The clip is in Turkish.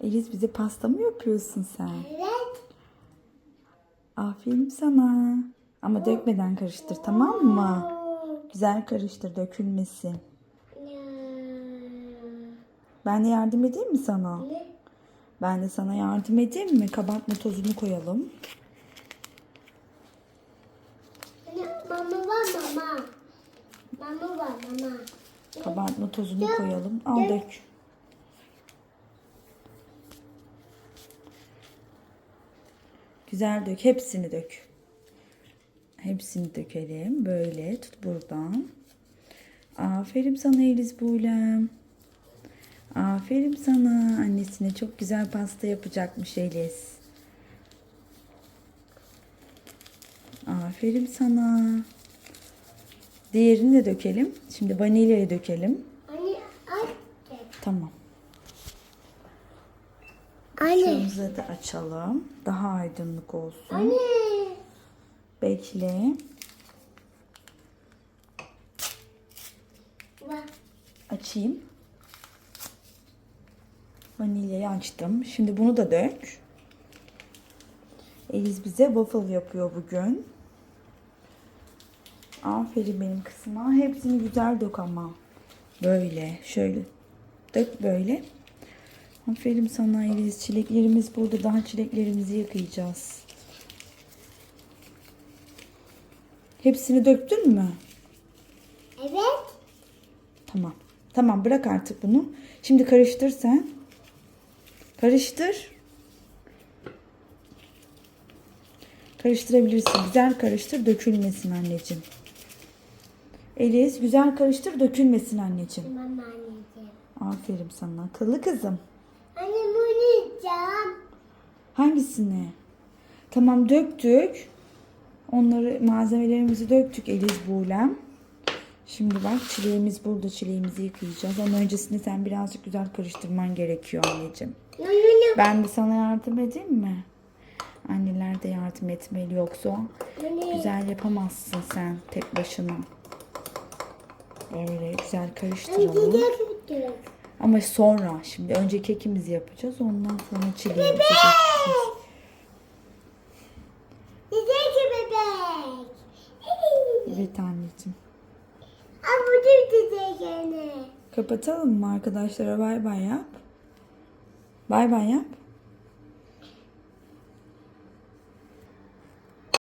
Eliz bize pasta mı yapıyorsun sen? Evet. Aferin sana. Ama dökmeden karıştır tamam mı? Güzel karıştır dökülmesin. Ben de yardım edeyim mi sana? Ne? Ben de sana yardım edeyim mi? Kabartma tozunu koyalım. Mama var mama. Mama var mama. Kabartma tozunu koyalım. Al dök. Güzel dök. Hepsini dök. Hepsini dökelim. Böyle tut buradan. Aferin sana Eliz Buğlem. Aferin sana. Annesine çok güzel pasta yapacakmış Eliz. Aferin sana. Diğerini de dökelim. Şimdi vanilyayı dökelim. Anne ay. Tamam. Anne. Şunu da açalım. Daha aydınlık olsun. Anne. Bekle. Bak. Açayım. Vanilyayı açtım. Şimdi bunu da dök. Eliz bize waffle yapıyor bugün. Aferin benim kızıma. Hepsini güzel dök ama. Böyle. Şöyle. Dök böyle. Aferin sana Eliz. Çileklerimiz burada. Daha çileklerimizi yıkayacağız. Hepsini döktün mü? Evet. Tamam. Tamam bırak artık bunu. Şimdi karıştır sen. Karıştır. Karıştırabilirsin. Güzel karıştır dökülmesin anneciğim. Eliz güzel karıştır dökülmesin anneciğim. Mama anneciğim. Aferin sana. Akıllı kızım. Yiyeceğim. Hangisini? Tamam döktük. Onları malzemelerimizi döktük Eliz Buğlem. Şimdi bak çileğimiz burada. Çileğimizi yıkayacağız. Ama öncesinde sen birazcık güzel karıştırman gerekiyor anneciğim. Ben de sana yardım edeyim mi? Anneler de yardım etmeli yoksa güzel yapamazsın sen tek başına. Böyle güzel karıştıralım. Ama sonra şimdi önce kekimizi yapacağız. Ondan sonra çileğimizi dökeceğiz. Gidecek bebek. Evet anneciğim. Gidecek anne. Kapatalım mı arkadaşlara? Bay bay yap. Bay bay yap.